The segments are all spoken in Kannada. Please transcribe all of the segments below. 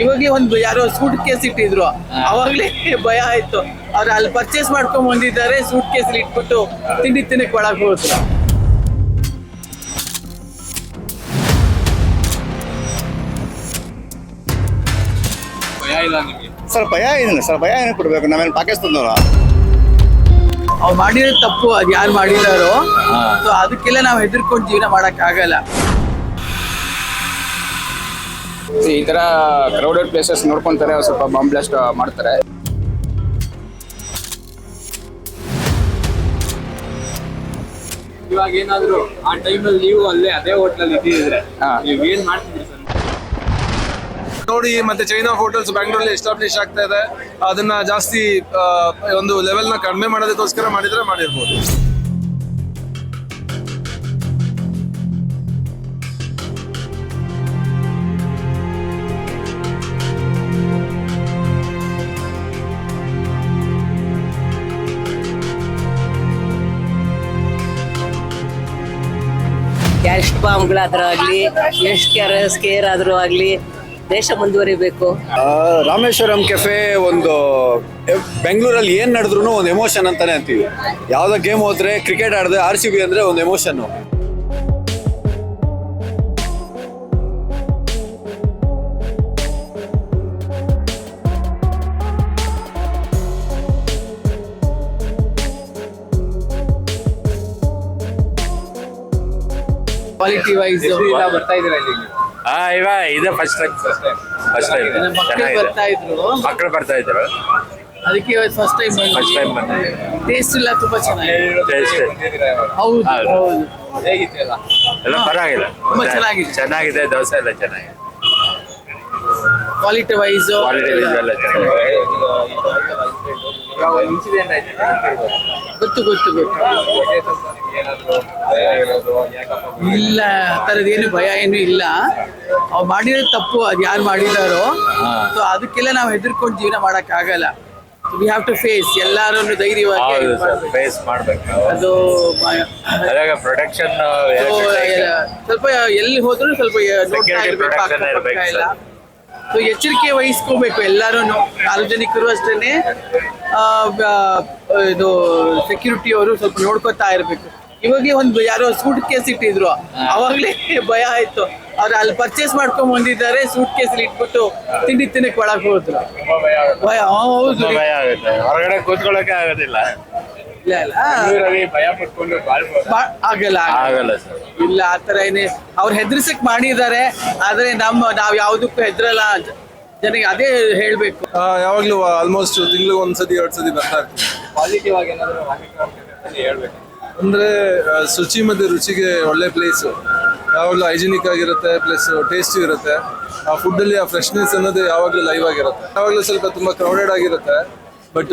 ಇವಾಗ್ಲೇ ಒಂದು ಯಾರೋ ಸೂಟ್ ಕೇಸ್ ಇಟ್ಟಿದ್ರು. ಅವಾಗ್ಲೇ ಭಯ ಆಯ್ತು. ಅವ್ರು ಅಲ್ಲಿ ಪರ್ಚೇಸ್ ಮಾಡ್ಕೊಂಡ್ ಬಂದಿದ್ದಾರೆ ಸೂಟ್ ಕೇಸ್ ಇಟ್ಬಿಟ್ಟು ತಿಂಡಿ ತಿನ್ನಕ್ ಒಳಗ್ ಹೋದ್ರು ಭಯ ಇಲ್ಲ ನಿಮಗೆ? ಸರ್ ಭಯ ಇದೆ ಸರ್ ಭಯ ಏನಕ್ಕೆ ಕೊಡ್ಬೇಕು ನಾವೇನು ಪಾಕಿಸ್ತಾನದವ್ರ? ಅವ್ರು ಮಾಡಿರೋ ತಪ್ಪು ಅದು ಯಾರು ಮಾಡಿದಾರೋ ಸೊ ಅದಕ್ಕೆಲ್ಲ ನಾವು ಹೆದರ್ಕೊಂಡು ಜೀವನ ಮಾಡಕ್ ಆಗಲ್ಲ ಈ ತರ ಕ್ರೌಡೆಡ್ ಪ್ಲೇಸಸ್ ನೋಡ್ಕೊಂತಾರೆ ಸ್ವಲ್ಪ ಬಾಂಬ್ ಬ್ಲಾಸ್ಟ್ ಮಾಡ್ತಾರೆ. ಇವಾಗ ಏನಾದ್ರು ಆ ಟೈಮಲ್ಲಿ ನೀವು ಅಲ್ಲೇ ಅದೇ ಹೋಟ್ಲಲ್ಲಿ ಇದ್ದಿದ್ರೆ ಹಾ. ನೀವು ಏನ್ ಮಾಡ್ತಿದ್ರಿ ಸರ್? ನೋಡಿ ಮತ್ತೆ ಚೈನಾ ಹೋಟೆಲ್ಸ್ ಬ್ಯಾಂಗ್ಳೂರಲ್ಲಿ ಎಸ್ಟಾಬ್ಲಿಷ್ ಆಗ್ತಾ ಇದೆ. ಅದನ್ನ ಜಾಸ್ತಿ ಒಂದು ಲೆವೆಲ್ನ ಕಡಿಮೆ ಮಾಡೋದಕ್ಕೋಸ್ಕರ ಮಾಡಿದ್ರೆ ಮಾಡಿರ್ಬೋದು. ಕ್ಯಾಸ್ಟ್ ಬಾಂಬ್ಗಳಾದ್ರೂ ಆಗಲಿ ಎಷ್ಟು ಕೆರ ಸ್ಕೇರ್ ಆದರೂ ಆಗಲಿ, ದೇಶ ಮುಂದುವರಿಬೇಕು. ರಾಮೇಶ್ವರಂ ಕೆಫೆ ಒಂದು ಬೆಂಗಳೂರಲ್ಲಿ ಏನು ನಡೆದ್ರು ಒಂದು ಎಮೋಷನ್ ಅಂತಾನೆ ಅಂತೀವಿ. ಯಾವುದೋ ಗೇಮ್ ಹೋದ್ರೆ, ಕ್ರಿಕೆಟ್ ಆಡಿದ್ರೆ ಆರ್ ಸಿ ಬಿ ಅಂದರೆ ಒಂದು ಎಮೋಷನ್ ಕ್ವಾಲಿಟಿ ವೈಸ್ ಇಲ್ಲ ಬರ್ತಾ ಇದ್ದೀರಾ ಇಲ್ಲಿ? ಆ ಇವ ಇದೆ ಫಸ್ಟ್ ಟೈಮ್ ಫಸ್ಟ್ ಟೈಮ್ ಮಕ್ಕಳು ಚೆನ್ನಾಗಿದೆ. ಬರ್ತಾ ಇದ್ರು. ಮಕ್ಕಳು ಬರ್ತಾ ಇದ್ರು ಅದಕ್ಕೆ ಫಸ್ಟ್ ಟೈಮ್ ಫಸ್ಟ್ ಟೈಮ್ ಬಂದಿದೆ ಟೇಸ್ಟ್ ಎಲ್ಲ ತುಂಬಾ ಚೆನ್ನಾಗಿದೆ. ಟೇಸ್ಟ್? ಹೌದು ಹೌದು. ಹೌದು. ಹೇಗಿತ್ತು ಎಲ್ಲ ಎಲ್ಲ ಪರವಾಗಿಲ್ಲ. ತುಂಬಾ ಚೆನ್ನಾಗಿದೆ. ಚೆನ್ನಾಗಿದೆ ದೋಸೆ ಎಲ್ಲ ಚೆನ್ನಾಗಿದೆ. ಕ್ವಾಲಿಟಿ ವೈಸ್ ಕ್ವಾಲಿಟಿ ವೈಸ್ ಎಲ್ಲ ಚೆನ್ನಾಗಿದೆ. ಇನ್ಸಿಡೆಂಟ್ ಆಯ್ತು? ಗೊತ್ತು ಗೊತ್ತು ಗೊತ್ತು? ಇಲ್ಲ ಆ ಥರದ್ದು ಏನು ಭಯ ಏನು ಇಲ್ಲ. ಅವ್ರು ಮಾಡಿರೋ ತಪ್ಪು ಅದು ಯಾರು ಮಾಡಿದಾರೋ. ಸೊ ಅದಕ್ಕೆಲ್ಲ ನಾವು ಹೆದರ್ಕೊಂಡು ಜೀವನ ಮಾಡಕ್ ಆಗಲ್ಲ ವಿ ಹ್ಯಾವ್ ಟು ಫೇಸ್ ಎಲ್ಲಾರನ್ನು ಧೈರ್ಯವಾಗಿ ಹೌದು ಸರ್. ಫೇಸ್ ಮಾಡಬೇಕು ಅದು ಮ- ಅದಾಗ ಪ್ರೊಟೆಕ್ಷನ್ ಸೊ, ಸ್ವಲ್ಪ ಎಲ್ಲಿ ಹೋದ್ರು ಸ್ವಲ್ಪ ನೋಡ್ತಾ Security ಇರ್ಬೇಕು protection ಅಕ್ಕಪಕ್ಕ ಇರ್ಬೇಕು ಎಲ್ಲ. ಸೊ ಎಚ್ಚರಿಕೆ ವಹಿಸ್ಕೋಬೇಕು ಎಲ್ಲರೂ ಸಾರ್ವಜನಿಕರು ಅಷ್ಟೇ ಇದು ಸೆಕ್ಯೂರಿಟಿ ಅವರು ಸ್ವಲ್ಪ ನೋಡ್ಕೊತಾ ಇರಬೇಕು. ಇವಾಗ ಒಂದು ಯಾರೋ ಸೂಟ್ ಕೇಸ್ ಇಟ್ಟಿದ್ರು. ಅವಾಗಲೇ ಭಯ ಆಯ್ತು. ಅವ್ರು ಅಲ್ಲಿ ಪರ್ಚೇಸ್ ಮಾಡ್ಕೊಂಡ್ ಬಂದಿದ್ದಾರೆ ಸೂಟ್ ಕೇಸ್ ಇಟ್ಬಿಟ್ಟು ತಿಂಡಿ ತಿನ್ನಕ್ ಒಳಗ್ ಹೋದ್ರು. ಭಯ ಹೌದು. ಭಯ ಆಗುತ್ತೆ. ಹೊರಗಡೆ ಕೂತ್ಕೊಳ್ಳೋಕೆ ಆಗೋದಿಲ್ಲ. ಇಲ್ಲ ಇಲ್ಲ. ಭಯ ಪಟ್ಕೊಂಡು ಆಗಲ್ಲ ಆಗಲ್ಲ. ಸರ್. ಇಲ್ಲ ಆತರ ಏನೇ ಅವ್ರು ಹೆದರ್ಸಕ್ ಮಾಡಿದ್ದಾರೆ ಆದ್ರೆ ನಮ್ಮ ನಾವ್ ಯಾವ್ದಕ್ಕೂ ಹೆದ್ರಲ್ಲ. ಜನಗೆ ಅದೇ ಹೇಳ್ಬೇಕು. ಯಾವಾಗ್ಲೂ ಆಲ್ಮೋಸ್ಟ್ ತಿಂಗಳಿಗೆ ಒಂದ್ಸತಿ ಎರಡ್ ಸತಿ ಬರ್ತಾ ಇರ್ತೀವಿ. ಪಾಸಿಟಿವ್ ಆಗಿ ಏನಾದ್ರು ರಾಮೇಶ್ವರಂ ಹೇಳ್ಬೇಕು. ಅಂದ್ರೆ ಆ, ಶುಚಿ ಮತ್ತೆ ರುಚಿಗೆ ಒಳ್ಳೆ ಪ್ಲೇಸ್ ಯಾವಾಗಲೂ ಹೈಜಿನಿಕ್ ಆಗಿರುತ್ತೆ ಪ್ಲಸ್ ಟೇಸ್ಟಿ ಇರುತ್ತೆ. ಆ ಫುಡ್ಡಲ್ಲಿ ಆ ಫ್ರೆಶ್ನೆಸ್ ಅನ್ನೋದು ಯಾವಾಗಲೂ ಲೈವ್ ಆಗಿರುತ್ತೆ. ಯಾವಾಗಲೂ ಸ್ವಲ್ಪ ತುಂಬಾ ಕ್ರೌಡೆಡ್ ಆಗಿರುತ್ತೆ. ಬಟ್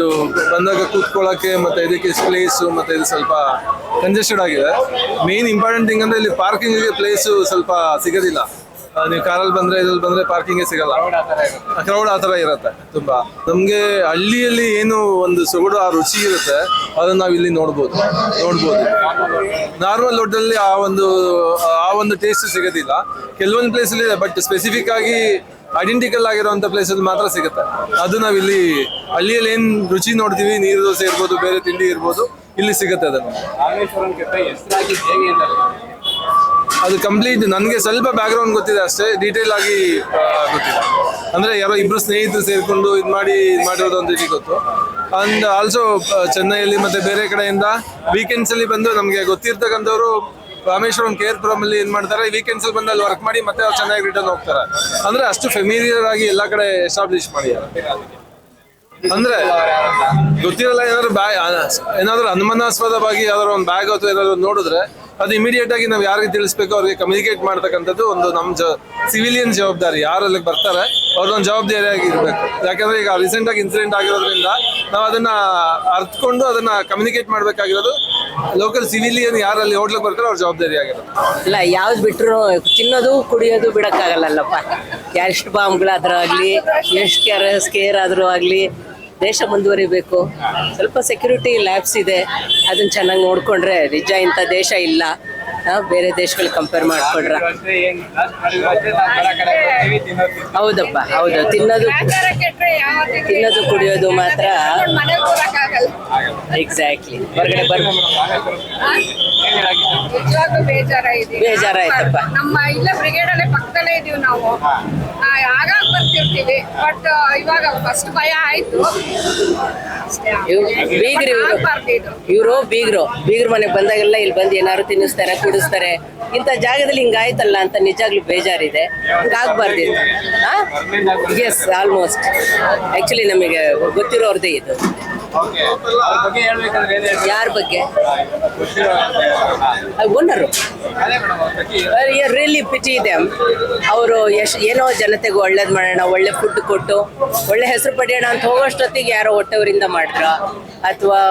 ಬಂದಾಗ ಕೂತ್ಕೊಳ್ಳೋಕ್ಕೆ ಮತ್ತೆ ಇದಕ್ಕೆ ಪ್ಲೇಸು ಮತ್ತೆ ಇದು ಸ್ವಲ್ಪ ಕಂಜೆಸ್ಟೆಡ್ ಆಗಿದೆ. ಮೇನ್ ಇಂಪಾರ್ಟೆಂಟ್ ಥಿಂಗ್ ಅಂದ್ರೆ ಇಲ್ಲಿ ಪಾರ್ಕಿಂಗಿಗೆ ಪ್ಲೇಸು ಸ್ವಲ್ಪ ಸಿಗೋದಿಲ್ಲ. ನೀವು ಕಾರಲ್ಲಿ ಬಂದ್ರೆ ಇದ್ರಲ್ಲಿ ಬಂದ್ರೆ ಪಾರ್ಕಿಂಗೇ ಸಿಗಲ್ಲ. ಕ್ರೌಡ್ ಆ ಥರ ಇರುತ್ತೆ. ತುಂಬಾ. ನಮಗೆ ಹಳ್ಳಿಯಲ್ಲಿ ಏನು ಒಂದು ಸೊಗಡು ಆ ರುಚಿ ಇರುತ್ತೆ ಅದನ್ನ ನಾವು ಇಲ್ಲಿ ನೋಡ್ಬೋದು. ನೋಡ್ಬೋದು. ನಾರ್ಮಲ್ ದೊಡ್ಡಲ್ಲಿ ಆ ಒಂದು ಆ ಒಂದು ಟೇಸ್ಟ್ ಸಿಗೋದಿಲ್ಲ. ಕೆಲವೊಂದು ಪ್ಲೇಸಲ್ಲಿ ಇದೆ ಬಟ್ ಸ್ಪೆಸಿಫಿಕ್ ಆಗಿ ಐಡೆಂಟಿಕಲ್ ಆಗಿರುವಂಥ ಪ್ಲೇಸಲ್ಲಿ ಮಾತ್ರ ಸಿಗುತ್ತೆ. ಅದು ನಾವು ಇಲ್ಲಿ ಹಳ್ಳಿಯಲ್ಲಿ ಏನು ರುಚಿ ನೋಡ್ತೀವಿ ನೀರು ದೋಸೆ ಇರ್ಬೋದು ಬೇರೆ ತಿಂಡಿ ಇರ್ಬೋದು ಇಲ್ಲಿ ಸಿಗುತ್ತೆ ಅದನ್ನು ಅದು ಕಂಪ್ಲೀಟ್ ನನಗೆ ಸ್ವಲ್ಪ ಬ್ಯಾಕ್ಗ್ರೌಂಡ್ ಗೊತ್ತಿದೆ ಅಷ್ಟೇ ಡೀಟೇಲ್ ಆಗಿ ಗೊತ್ತಿದೆ ಗೊತ್ತಿಲ್ಲ. ಅಂದ್ರೆ ಯಾರೋ ಇಬ್ರು ಸ್ನೇಹಿತರು ಸೇರಿಕೊಂಡು ಇದು ಮಾಡಿ ಇದು ಮಾಡಿರೋದು ಅಂತ ಇಲ್ಲಿ ಗೊತ್ತು. ಅಂಡ್ ಆಲ್ಸೋ ಚೆನ್ನೈಯಲ್ಲಿ ಮತ್ತೆ ಬೇರೆ ಕಡೆಯಿಂದ ವೀಕೆಂಡ್ಸ್ ಅಲ್ಲಿ ಬಂದು ನಮಗೆ ಗೊತ್ತಿರ್ತಕ್ಕಂಥವ್ರು ರಾಮೇಶ್ವರಂ ಕೇರ್ ಪುರಂ ಅಲ್ಲಿ ಏನ್ ಮಾಡ್ತಾರೆ ವೀಕೆಂಡ್ಸ್ ಅಲ್ಲಿ ಬಂದು ಅಲ್ಲಿ ವರ್ಕ್ ಮಾಡಿ ಮತ್ತೆ ಅವ್ರು ಚೆನ್ನಾಗಿ ರಿಟರ್ನ್ ಹೋಗ್ತಾರೆ. ಅಂದ್ರೆ ಅಷ್ಟು ಫೆಮಿಲಿಯರ್ ಆಗಿ ಎಲ್ಲ ಕಡೆ ಎಸ್ಟಾಬ್ಲಿಷ್ ಮಾಡಿದ್ದಾರೆ ಅಂದ್ರೆ ಗೊತ್ತಿರಲ್ಲ ಏನಾದ್ರು ಬ್ಯಾಗ್ ಏನಾದ್ರು ಅನುಮಾನಾಸ್ಪದವಾಗಿ ಯಾವ್ದಾದ್ರು ಒಂದು ಬ್ಯಾಗ್ ಅಥವಾ ಏನಾದ್ರು ನೋಡಿದ್ರೆ ಅದು ಇಮಿಡಿಯೇಟ್ ಆಗಿ ನಾವು ಯಾರಿಗೆ ತಿಳಿಸ್ಬೇಕು ಅವ್ರಿಗೆ ಕಮ್ಯುನಿಕೇಟ್ ಮಾಡ್ತಕ್ಕಂಥದ್ದು ಒಂದು ನಮ್ಮ ಸಿವಿಲಿಯನ್ ಜವಾಬ್ದಾರಿ. ಯಾರು ಅಲ್ಲಿಗೆ ಬರ್ತಾರೆ ಅವ್ರದ್ದೊಂದು ಜವಾಬ್ದಾರಿಯಾಗಿ ಇರಬೇಕು ಯಾಕಂದ್ರೆ ಈಗ ರೀಸೆಂಟ್ ಆಗಿ ಇನ್ಸಿಡೆಂಟ್ ಆಗಿರೋದ್ರಿಂದ ನಾವು ಅದನ್ನ ಅರ್ಥಕೊಂಡು ಅದನ್ನ ಕಮ್ಯುನಿಕೇಟ್ ಮಾಡ್ಬೇಕಾಗಿರೋದು ಲೋಕಲ್ ಸಿವಿಲಿಯನ್ ಯಾರು ಅಲ್ಲಿ ಹೋಟ್ಲಿಗೆ ಬರ್ತಾರೆ ಅವ್ರ ಜವಾಬ್ದಾರಿ ಆಗಿರೋದು. ಇಲ್ಲ, ಯಾವ್ದು ಬಿಟ್ಟರು ತಿನ್ನೋದು, ಕುಡಿಯೋದು ಬಿಡಕ್ಕಾಗಲ್ಲಲ್ಲಪ್ಪ. ಎಷ್ಟು ಬಾಂಬ್ಗಳಾದ್ರೂ ಆಗಲಿ ಎಷ್ಟು ಕೇರ್ ಸ್ಕೇರ್ ಆದರೂ ಆಗಲಿ ದೇಶ ಮುಂದುವರಿಬೇಕು. ಸ್ವಲ್ಪ ಸೆಕ್ಯೂರಿಟಿ ಲ್ಯಾಬ್ಸ್ ಇದೆ. ಅದನ್ನ ಚೆನ್ನಾಗಿ ನೋಡ್ಕೊಂಡ್ರೆ ನಿಜ ಇಂಥ ದೇಶ ಇಲ್ಲ. ಬೇರೆ ದೇಶಗಳು ಕಂಪೇರ್ ಮಾಡ್ಕೊಡ್ರ. ಹೌದಪ್ಪ ಹೌದು. ತಿನ್ನೋದು ತಿನ್ನೋದು ಕುಡಿಯೋದು ಮಾತ್ರ. ಎಕ್ಸಾಕ್ಟ್ಲಿ ಹೊರಗಡೆ ಬರ್ ಬೇಜಾರಾಯ್ತಪ್ಪ. ನಮ್ಮ ಇಲ್ಲ ಬ್ರಿಗೇಡ್ ಅಲ್ಲೇ ಪಕ್ಕದಲ್ಲೇ ಇದೀವಿ ನಾವು. ಆಗಾಗ ಬರ್ತಿರ್ತೀವಿ ಬಟ್ ಇವಾಗ ಫಸ್ಟ್ ಭಯ ಆಯ್ತು. ಬೀಗ್ರು ಇವ್ರು. ಬೀಗ್ರು. ಬೀಗ್ರ ಮನೆಗೆ ಬಂದಾಗೆಲ್ಲ ಇಲ್ಲಿ ಬಂದು ಏನಾದ್ರು ತಿನ್ನಿಸ್ತಾರೆ ಕುಡಿಸ್ತಾರೆ. ಇಂಥ ಜಾಗದಲ್ಲಿ ಹಿಂಗಾಯ್ತಲ್ಲ ಅಂತ ನಿಜಾಗ್ಲೂ ಬೇಜಾರಿದೆ. ಹಿಂಗಾಗಬಾರ್ದು ಎಸ್ ಆಲ್ಮೋಸ್ಟ್ ಆಕ್ಚುಲಿ ನಮಗೆ ಗೊತ್ತಿರೋರ್ದೇ ಇದು. ಯಾರ ಬಗ್ಗೆ? ಓನರು ರಿಯಲಿ ಪಿಟಿ ಇದೆ. ಅವರು ಎಷ್ಟು ಏನೋ ಜನತೆಗೆ ಒಳ್ಳೇದು ಮಾಡೋಣ ಒಳ್ಳೆ ಫುಡ್ ಕೊಟ್ಟು ಒಳ್ಳೆ ಹೆಸರು ಪಡೆಯೋಣ ಅಂತ ಹೋಗೋಷ್ಟೊತ್ತಿಗೆ ಯಾರೋ ಹೊಟ್ಟೆವರಿಂದ ಮಾಡಿದ್ರ. ಅಥವಾ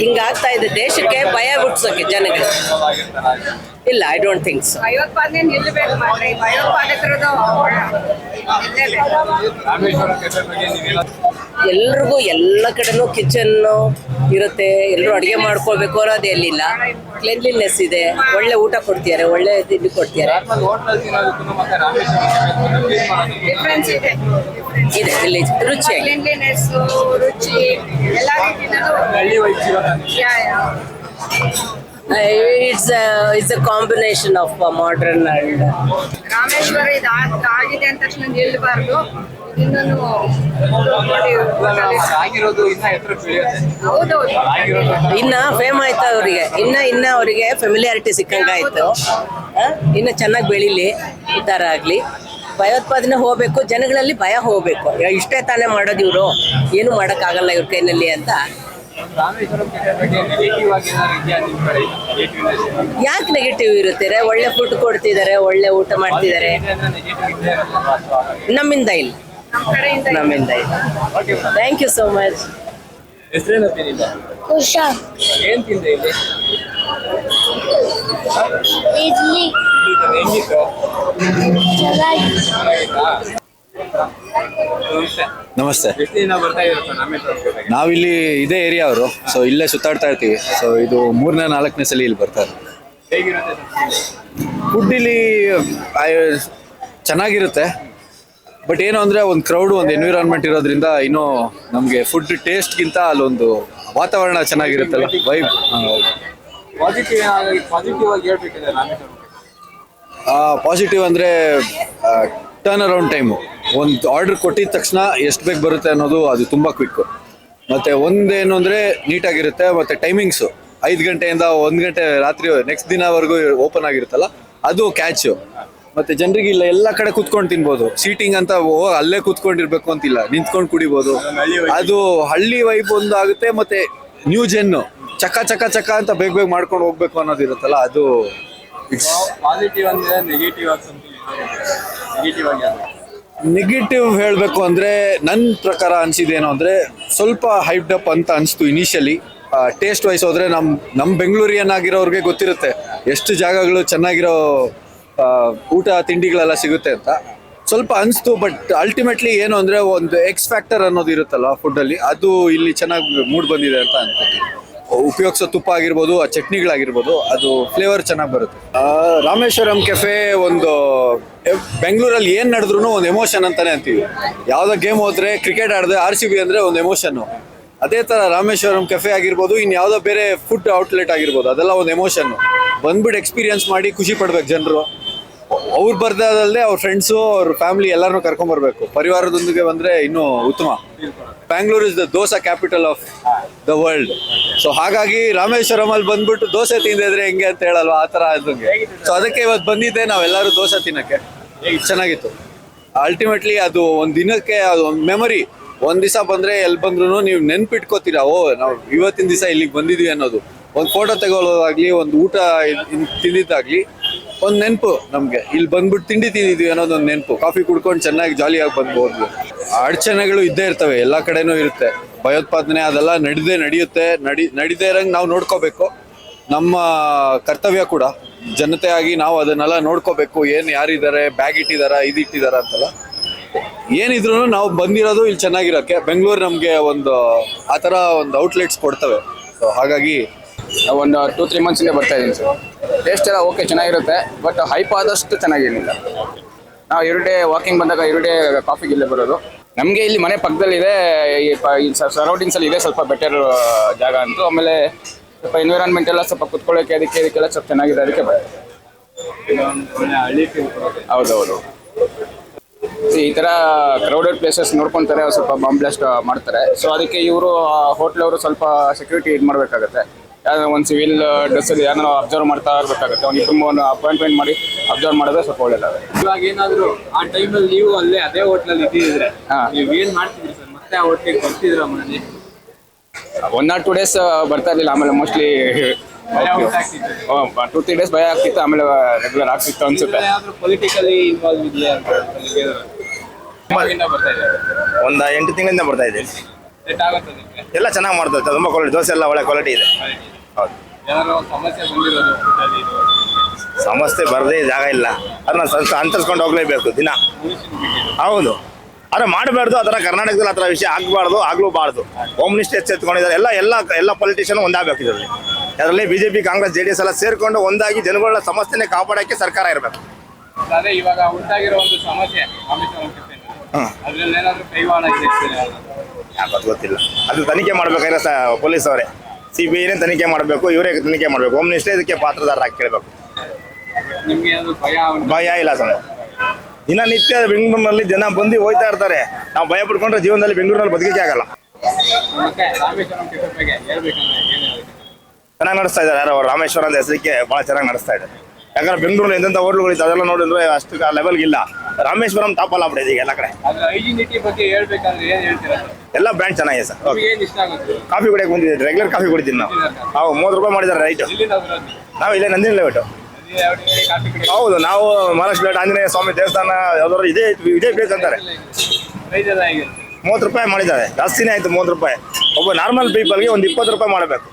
ಹಿಂಗಾಗ್ತಾ ಇದೆ ದೇಶಕ್ಕೆ ಭಯ ಹುಟ್ಟಿಸೋಕೆ ಜನಗಳು. ಇಲ್ಲ ಐ ಡೋಂಟ್ ಥಿಂಕ್ ಸೊ ಭಯೋತ್ಪಾದನೆ ನಿಲ್ಲಬೇಕು ಎಲ್ರಿಗೂ ಎಲ್ಲ ಕಡೆನೂ ಕಿಚನ್ ಇರುತ್ತೆ. ಎಲ್ಲರೂ ಅಡುಗೆ ಮಾಡ್ಕೊಳ್ಬೇಕು ಅನ್ನೋದು ಎಲ್ಲಿಲ್ಲ ಕ್ಲೆನ್ಲಿನೆಸ್ ಇದೆ. ಒಳ್ಳೆ ಊಟ ಕೊಡ್ತಿದ್ದಾರೆ. ಒಳ್ಳೆ ತಿಂಡಿ ಕೊಡ್ತಿದ್ದಾರೆ. ಡಿಫ್ರೆನ್ಸ್ ಇದೆ. ಇದೆ. ರುಚಿಯಾಗಿ ಕ್ಲೀನ್ಲಿನೆಸ್ ರುಚಿ ಎಲ್ಲ. It's it's a combination of modern and Rameshwara ಇದು ಆಗ್- ಆಗಿದೆ ಅಂದ ತಕ್ಷಣ ನಿಲ್ಬಾರ್ದು. ಆಗಿರೋದು ಇನ್ನ ಎತ್ತರ ಬೆಳೆಯುತ್ತೆ. ಹೌದೌದು. ಇನ್ನ ಫೇಮ್ ಆಯ್ತು ಅವರಿಗೆ. ಇನ್ನ ಇನ್ನ ಅವರಿಗೆ ಫೆಮಿಲಿಯಾರಿಟಿ ಸಿಕ್ಕಂಗಾಯ್ತು ಆಯ್ತು. ಇನ್ನ ಚೆನ್ನಾಗಿ ಬೆಳಿಲಿ. ಈ ಥರ ಆಗಲಿ. ಭಯೋತ್ಪಾದನೆ ಹೋಗ್ಬೇಕು ಜನಗಳಲ್ಲಿ ಭಯ ಹೋಗ್ಬೇಕು. ಇಷ್ಟೇ ತಾನೇ ಮಾಡೋದು ಇವರು. ಏನು ಮಾಡೋಕ್ಕಾಗಲ್ಲ ಇವ್ರ ಕೈನಲ್ಲಿ ಅಂತ. ಯಾಕೆ ನೆಗೆಟಿವ್ ಇರುತ್ತೆ ಒಳ್ಳೆ ಫುಡ್ ಕೊಡ್ತಿದ್ದಾರೆ ಒಳ್ಳೆ ಊಟ ಮಾಡ್ತಿದ್ದಾರೆ. ನಮ್ಮಿಂದ ಇಲ್ಲ. ನಮ್ಮಿಂದ ಥ್ಯಾಂಕ್ ಯು ಸೋ ಮಚ್ ಹೆಸರೇನು ತಿಂದಿಲ್ಲ ಉಷಾ. ಏನ್ ತಿಂದೆ ಇಲ್ಲಿ? ಇಡ್ಲಿ. ಹೆಂಗಿತ್ತು? ಚೆನ್ನಾಗಿ ಚೆನ್ನಾಗಿತ್ತಾ? ನಮಸ್ತೆ. ನಾವಿಲ್ಲಿ ಇದೇ ಏರಿಯಾ ಅವರು. ಸೊ ಇಲ್ಲೇ ಸುತ್ತಾಡ್ತಾ ಇರ್ತೀವಿ. ಸೊ ಇದು ಮೂರನೇ ನಾಲ್ಕನೇ ಸಲ ಇಲ್ಲಿ ಬರ್ತಾರೆ. ಫುಡ್ ಇಲ್ಲಿ ಚೆನ್ನಾಗಿರುತ್ತೆ. ಬಟ್ ಏನು ಅಂದರೆ ಒಂದು ಕ್ರೌಡ್ ಒಂದು ಎನ್ವಿರಾನ್ಮೆಂಟ್ ಇರೋದ್ರಿಂದ ಇನ್ನೂ ನಮಗೆ ಫುಡ್ ಟೇಸ್ಟ್ಗಿಂತ ಅಲ್ಲೊಂದು ವಾತಾವರಣ ಚೆನ್ನಾಗಿರುತ್ತಲ್ಲ ವೈಬ್ ಪಾಸಿಟಿವ್ ಅಂದರೆ ಟರ್ನ್ ಅರೌಂಡ್ ಟೈಮು ಒಂದು ಆರ್ಡರ್ ಕೊಟ್ಟಿದ ತಕ್ಷಣ ಎಷ್ಟು ಬೇಗ ಬರುತ್ತೆ ಅನ್ನೋದು ಅದು ತುಂಬ ಕ್ವಿಕ್ಕು ಮತ್ತು ಒಂದೇನು ಅಂದರೆ ನೀಟಾಗಿರುತ್ತೆ ಮತ್ತು ಟೈಮಿಂಗ್ಸು ಐದು ಗಂಟೆಯಿಂದ ಒಂದು ಗಂಟೆ ರಾತ್ರಿ ನೆಕ್ಸ್ಟ್ ದಿನವರೆಗೂ ಓಪನ್ ಆಗಿರುತ್ತಲ್ಲ ಅದು ಕ್ಯಾಚು ಮತ್ತು ಜನರಿಗೆ ಇಲ್ಲ ಎಲ್ಲ ಕಡೆ ಕುತ್ಕೊಂಡು ತಿನ್ಬೋದು. ಸೀಟಿಂಗ್ ಅಂತ ಓ ಅಲ್ಲೇ ಕುತ್ಕೊಂಡಿರ್ಬೇಕು ಅಂತಿಲ್ಲ ನಿಂತ್ಕೊಂಡು ಕುಡಿಬೋದು. ಅದು ಹಳ್ಳಿ ವೈಬ್ ಒಂದು ಆಗುತ್ತೆ ಮತ್ತೆ ನ್ಯೂ ಜೆನ್ ಚಕ ಚಕ ಚಕ ಅಂತ ಬೇಗ ಬೇಗ ಮಾಡ್ಕೊಂಡು ಹೋಗ್ಬೇಕು ಅನ್ನೋದು ಇರುತ್ತಲ್ಲ ಅದು ಇಟ್ಸ್ ಪಾಸಿಟಿವ್ ಅಂದ್ರೆ ನೆಗೆಟಿವ್ ನೆಗೆಟಿವ್ ಆಗಿ. ನೆಗೆಟಿವ್ ಹೇಳಬೇಕು ಅಂದರೆ ನನ್ನ ಪ್ರಕಾರ ಅನಿಸಿದೇನು ಅಂದರೆ ಸ್ವಲ್ಪ ಹೈಪ್ಡ್ ಅಪ್ ಅಂತ ಅನಿಸ್ತು ಇನಿಷಿಯಲಿ ಟೇಸ್ಟ್ ವೈಸ್ ಹೋದರೆ ನಮ್ಮ ನಮ್ಮ ಬೆಂಗಳೂರಿಯನ್ ಆಗಿರೋರಿಗೆ ಗೊತ್ತಿರುತ್ತೆ ಎಷ್ಟು ಜಾಗಗಳು ಚೆನ್ನಾಗಿರೋ ಊಟ ತಿಂಡಿಗಳೆಲ್ಲ ಸಿಗುತ್ತೆ ಅಂತ. ಸ್ವಲ್ಪ ಅನಿಸ್ತು ಬಟ್ ಅಲ್ಟಿಮೇಟ್ಲಿ ಏನು ಅಂದರೆ ಒಂದು ಎಕ್ಸ್ ಫ್ಯಾಕ್ಟರ್ ಅನ್ನೋದು ಇರುತ್ತಲ್ಲ ಫುಡ್ಡಲ್ಲಿ ಅದು ಇಲ್ಲಿ ಚೆನ್ನಾಗಿ ಮೂಡ್ ಬಂದಿದೆ ಅಂತ ಅನ್ಕೋತೀನಿ. ಉಪಯೋಗಿಸೋ ತುಪ್ಪ ಆಗಿರ್ಬೋದು, ಆ ಚಟ್ನಿಗಳಾಗಿರ್ಬೋದು, ಅದು ಫ್ಲೇವರ್ ಚೆನ್ನಾಗಿ ಬರುತ್ತೆ. ರಾಮೇಶ್ವರಂ ಕೆಫೆ ಒಂದು ಬೆಂಗಳೂರಲ್ಲಿ ಏನು ನಡೆದ್ರು ಒಂದು ಎಮೋಷನ್ ಅಂತಾನೆ ಅಂತೀವಿ. ಯಾವುದೋ ಗೇಮ್ ಹೋದ್ರೆ ಕ್ರಿಕೆಟ್ ಆಡಿದ್ರೆ ಆರ್ ಸಿ ಬಿ ಅಂದರೆ ಒಂದು ಎಮೋಷನ್ನು ಅದೇ ಥರ ರಾಮೇಶ್ವರಂ ಕೆಫೆ ಆಗಿರ್ಬೋದು ಇನ್ನು ಯಾವುದೋ ಬೇರೆ ಫುಡ್ ಔಟ್ಲೆಟ್ ಆಗಿರ್ಬೋದು, ಅದೆಲ್ಲ ಒಂದು ಎಮೋಷನ್ನು ಬಂದ್ಬಿಟ್ಟು ಎಕ್ಸ್ಪೀರಿಯನ್ಸ್ ಮಾಡಿ ಖುಷಿ ಪಡ್ಬೇಕು ಜನರು. ಅವ್ರು ಬರ್ದಾದಲ್ಲದೆ ಅವ್ರ ಫ್ರೆಂಡ್ಸು ಅವ್ರ ಫ್ಯಾಮಿಲಿ ಎಲ್ಲರನ್ನೂ ಕರ್ಕೊಂಬರ್ಬೇಕು ಪರಿವಾರದೊಂದಿಗೆ ಬಂದರೆ ಇನ್ನೂ ಉತ್ತಮ. Bangalore is the dosa capital of the world so ಹಾಗಾಗಿ ರಾಮೇಶ್ವರಂ ಅಲ್ಲಿ ಬಂದ್ಬಿಟ್ಟು ದೋಸೆ ತಿಂದಿದ್ರೆ ಹೆಂಗೆ ಅಂತ ಹೇಳಲ್ವಾ? ಆ ಥರ ಅದಂಗೆ ಸೊ ಅದಕ್ಕೆ ಇವತ್ತು ಬಂದಿದ್ದೆ, ನಾವೆಲ್ಲರೂ ದೋಸೆ ತಿನ್ನಕ್ಕೆ. ಚೆನ್ನಾಗಿತ್ತು. ಅಲ್ಟಿಮೇಟ್ಲಿ ಅದು ಒಂದು ದಿನಕ್ಕೆ, ಅದು ಒಂದು ಮೆಮೊರಿ ಒಂದು ದಿವಸ ಬಂದರೆ ಎಲ್ಲಿ ಬಂದ್ರೂ ನೀವು ನೆನ್ಪಿಟ್ಕೋತೀರಾ, ಓ, ನಾವು ಇವತ್ತಿನ ದಿವಸ ಇಲ್ಲಿಗೆ ಬಂದಿದ್ವಿ ಅನ್ನೋದು. ಒಂದು ಫೋಟೋ ತಗೊಳ್ಳೋದಾಗ್ಲಿ ಒಂದು ಊಟ ತಿಂದಿದ್ದಾಗ್ಲಿ ಒಂದು ನೆನಪು ನಮಗೆ. ಇಲ್ಲಿ ಬಂದ್ಬಿಟ್ಟು ತಿಂಡಿ ತಿಂದಿದ್ವಿ ಅನ್ನೋದು ಒಂದು ನೆನಪು. ಕಾಫಿ ಕುಡ್ಕೊಂಡು ಚೆನ್ನಾಗಿ ಜಾಲಿಯಾಗಿ ಬಂದ್ಬೋದು. ಅಡಚಣೆಗಳು ಇದ್ದೇ ಇರ್ತವೆ, ಎಲ್ಲ ಕಡೆನೂ ಇರುತ್ತೆ. ಭಯೋತ್ಪಾದನೆ ಅದೆಲ್ಲ ನಡೆದೇ ನಡೆಯುತ್ತೆ. ನಡಿ, ನಡೀದೇ ಇರಂಗೆ ನಾವು ನೋಡ್ಕೋಬೇಕು. ನಮ್ಮ ಕರ್ತವ್ಯ ಕೂಡ ಜನತೆಯಾಗಿ ನಾವು ಅದನ್ನೆಲ್ಲ ನೋಡ್ಕೋಬೇಕು. ಏನು ಯಾರಿದ್ದಾರೆ, ಬ್ಯಾಗ್ ಇಟ್ಟಿದಾರ, ಇದು ಇಟ್ಟಿದಾರ ಅಂತೆಲ್ಲ. ಏನಿದ್ರು ನಾವು ಬಂದಿರೋದು ಇಲ್ಲಿ ಚೆನ್ನಾಗಿರೋಕ್ಕೆ ಬೆಂಗಳೂರು ನಮಗೆ ಒಂದು, ಆ ಥರ ಒಂದು ಔಟ್ಲೆಟ್ಸ್ ಕೊಡ್ತವೆ. ಸೊ ಹಾಗಾಗಿ ಒಂದು ಟೂ ತ್ರೀ ಮಂತ್ಸಿಂದ ಬರ್ತಾ ಇದ್ದೀನಿ ಸರ್ ಟೇಸ್ಟ್ ಎಲ್ಲ ಓಕೆ ಚೆನ್ನಾಗಿರುತ್ತೆ ಬಟ್ ಹೈಪ್ ಆದಷ್ಟು ಚೆನ್ನಾಗಿರಲಿಲ್ಲ. ನಾವು ಡೇ ವಾಕಿಂಗ್ ಬಂದಾಗ ಡೇ ಕಾಫಿಗೆ ಇಲ್ಲೇ ಬರೋದು. ನಮಗೆ ಇಲ್ಲಿ ಮನೆ ಪಕ್ಕದಲ್ಲಿದೆ, ಈ ಈ ಸರೌಂಡಿಂಗ್ಸಲ್ಲಿ ಇದೆ ಸ್ವಲ್ಪ ಬೆಟರ್ ಜಾಗ ಅಂತ, ಆಮೇಲೆ ಸ್ವಲ್ಪ ಎನ್ವಿರಾನ್ಮೆಂಟ್ ಎಲ್ಲ ಸ್ವಲ್ಪ ಕುತ್ಕೊಳ್ಳೋಕೆ, ಅದಕ್ಕೆ ಇದಕ್ಕೆಲ್ಲ ಸ್ವಲ್ಪ ಚೆನ್ನಾಗಿದೆ, ಅದಕ್ಕೆ ಬರ್ತದೆ. ಹೌದೌದು. ಈ ತರ ಕ್ರೌಡೆಡ್ ಪ್ಲೇಸಸ್ ನೋಡ್ಕೊಂತಾರೆ, ಸ್ವಲ್ಪ ಬಾಂಬ್ ಬ್ಲಾಸ್ಟ್ ಮಾಡ್ತಾರೆ. ಸೊ ಅದಕ್ಕೆ ಇವರು ಹೋಟ್ಲವರು ಸ್ವಲ್ಪ ಸೆಕ್ಯೂರಿಟಿ ಇದು ಮಾಡಬೇಕಾಗತ್ತೆ. ಯಾವ್ದಾರ ಒಂದು ಸಿವಿಲ್ ಡ್ರೆಸ್ಸಲ್ಲಿ ಯಾರನ್ನ ಅಬ್ಸರ್ವ್ ಮಾಡ್ತಾ ಇರಬೇಕಾಗುತ್ತೆ. ಒಂದು ಇಬ್ಬರು ಅಪಾಯಿಂಟ್ಮೆಂಟ್ ಮಾಡಿ ಅಬ್ಸರ್ವ್ ಮಾಡಿದ್ರೆ ಸ್ವಲ್ಪ ಒಳ್ಳೇದಾಗುತ್ತೆ. ಇವಾಗ ಏನಾದರೂ ಆ ಟೈಮಲ್ಲಿ ನೀವು ಅಲ್ಲೇ ಅದೇ ಹೋಟ್ಲಲ್ಲಿ ಇದ್ದಿದ್ರೆ ಹಾ. ನೀವು ಏನು ಮಾಡ್ತಿದ್ರಿ ಸರ್ ಮತ್ತೆ ಆ ಹೋಟ್ಲಿಗೆ ಬರ್ತಿದ್ರ ಮನೆ ಒನ್ ಆರ್ ಟೂ ಡೇಸ್ ಬರ್ತಾ ಇರಲಿಲ್ಲ. ಆಮೇಲೆ ಮೋಸ್ಟ್ಲಿ ಟೂ ತ್ರೀ ಡೇಸ್ ಭಯ ಆಗ್ತಿತ್ತು. ಆಮೇಲೆ ರೆಗ್ಯುಲರ್ ಆಗ್ತಿತ್ತು ಅನ್ಸುತ್ತೆ. ಪೊಲಿಟಿಕಲಿ ಇನ್ವಾಲ್ವ್ ಇದೆಯಾ ಒಂದು ಎಂಟು ತಿಂಗಳಿಂದ ಬರ್ತಾ ಇದೆ. ಸೆಟ್ ಆಗುತ್ತೆ ನಿಮ್ಗೆ? ಎಲ್ಲ ಚೆನ್ನಾಗಿ ಮಾಡ್ತಾರೆ ತುಂಬ ಕ್ವಾಲಿಟಿ ದೋಸೆ ಎಲ್ಲ ಒಳ್ಳೆ ಕ್ವಾಲಿಟಿ ಇದೆ. ಒಂದು ಸಮಸ್ಯೆ ಬರದೇ ಜಾಗ ಇಲ್ಲ. ಅದನ್ನ ಅಂತರಿಸ್ಕೊಂಡು ಹೋಗ್ಲೇಬೇಕು ದಿನ. ಹೌದು. ಆದರೆ ಮಾಡಬಾರ್ದು ಆ ಥರ ಕರ್ನಾಟಕದಲ್ಲಿ ಆ ಥರ ವಿಷಯ ಆಗಬಾರ್ದು ಆಗ್ಲೂಬಾರ್ದು. Home minister ಎಚ್ಚೆತ್ಕೊಂಡಿದ್ದಾರೆ. ಎಲ್ಲ ಎಲ್ಲ ಎಲ್ಲ ಪೊಲಿಟಿಷಿಯನ್ ಒಂದಾಗಬೇಕು ಇದರಲ್ಲಿ. ಅದರಲ್ಲಿ B J P Congress J D S ಎಲ್ಲ ಸೇರ್ಕೊಂಡು ಒಂದಾಗಿ ಜನಗಳ ಸಮಸ್ಯೆನೇ ಕಾಪಾಡಕ್ಕೆ ಸರ್ಕಾರ ಇರಬೇಕು. ಅದೇ ಇವಾಗ ಉಂಟಾಗಿರೋ ಒಂದು ಸಮಸ್ಯೆ ಅದ್ರಲ್ಲಿ ಏನಾದ್ರು ಕೈವಾಡ ಗೊತ್ತಿಲ್ಲ. ಅದು ತನಿಖೆ ಮಾಡ್ಬೇಕಾದ್ರೆ ಸ ಪೊಲೀಸ್ ಅವರೇ ಸಿ ಬಿ ಐನೇ ತನಿಖೆ ಮಾಡಬೇಕು ಇವರೇ ತನಿಖೆ ಮಾಡಬೇಕು. ಒಮ್ಮೆ ಇಷ್ಟೇ ಇದಕ್ಕೆ ಪಾತ್ರದಾರರಾಗಿ ಕೇಳಬೇಕು. ನಿಮ್ಗೆ ಏನಾದ್ರು ಭಯ ಉಂಟಾ? ಭಯ ಇಲ್ಲ ಸರ್. ದಿನನಿತ್ಯ ಬೆಂಗಳೂರಿನಲ್ಲಿ ಜನ ಬಂದು ಹೋಯ್ತಾ ಇರ್ತಾರೆ. ನಾವು ಭಯ ಪಡ್ಕೊಂಡ್ರೆ ಜೀವನದಲ್ಲಿ ಬೆಂಗಳೂರಿನಲ್ಲಿ ಬದುಕಿಕೆ ಆಗಲ್ಲ. ಮತ್ತೆ ರಾಮೇಶ್ವರಂ ಕೆಫೆ ಬಗ್ಗೆ ಹೇಳ್ಬೇಕಂದ್ರೆ ಏನ್ ಹೇಳ್ಬೇಕು? ಚೆನ್ನಾಗಿ ನಡೆಸ್ತಾ ಇದ್ದಾರೆ ಯಾರೋ ಅವ್ರು. ರಾಮೇಶ್ವರ ಅಂತ ಹೆಸರಿಕೆ ಭಾಳ ಚೆನ್ನಾಗಿ ನಡೆಸ್ತಾ ಇದ್ದಾರೆ ಯಾಕಂದ್ರೆ ಬೆಂಗಳೂರಲ್ಲಿ ಎಂತೆಂಥ ಹೋಟ್ಲುಗಳಿತ್ತು ಅದೆಲ್ಲ ನೋಡಿದ್ರೆ ಅಷ್ಟು ಲೆವೆಲ್ಗೆ ಇಲ್ಲ. ರಾಮೇಶ್ವರಂ ಟಾಪ್ ಅಲ್ಲ ಆಗ್ಬಿಟ್ಟಿದೆ ಈಗ ಎಲ್ಲ ಕಡೆ. ಅದ್ರ ಬಗ್ಗೆ ಹೇಳ್ಬೇಕಂದ್ರೆ ಏನ್ ಹೇಳ್ತೀರಾ ಎಲ್ಲ ಬ್ರ್ಯಾಂಡ್ ಚೆನ್ನಾಗಿದೆ ಸರ್. ಓಕೆ ನಿಮ್ಗೆ ಏನ್ ಇಷ್ಟ ಆಗುತ್ತೆ? ಕಾಫಿ ಕುಡಿಯಕ್ಕೆ ಬಂದಿದ್ದೀವಿ. ರೆಗ್ಯುಲರ್ ಕಾಫಿ ಕುಡಿತೀನಿ ನಾವು. ನಾವು ಮೂವತ್ತು ರೂಪಾಯಿ ಮಾಡಿದ್ದಾರೆ ರೈಟು ಬರೋದು ನಾವು ಇಲ್ಲೇ ನಂದಿನ ಲೇಔಟು ಕಾಫಿ ಕಡೆ ಹೌದು ನಾವು ಮಹಾರಾಷ್ಟ್ರ ಆಂಜನೇಯ ಸ್ವಾಮಿ ದೇವಸ್ಥಾನ ಯಾವ್ದಾದ್ರು ಇದೇ ಇದೇ ಬೇಕಂತಾರೆ ಪ್ರೈಸ್ ಎಲ್ಲ ಹೇಗೆ ಮೂವತ್ತು ರೂಪಾಯಿ ಮಾಡಿದ್ದಾರೆ. ಜಾಸ್ತಿನೇ ಆಯ್ತು ಮೂವತ್ತು ರೂಪಾಯಿ. ಒಬ್ಬ ನಾರ್ಮಲ್ ಪೀಪಲ್ಗೆ ಒಂದು ಇಪ್ಪತ್ತು ರೂಪಾಯಿ ಮಾಡಬೇಕು.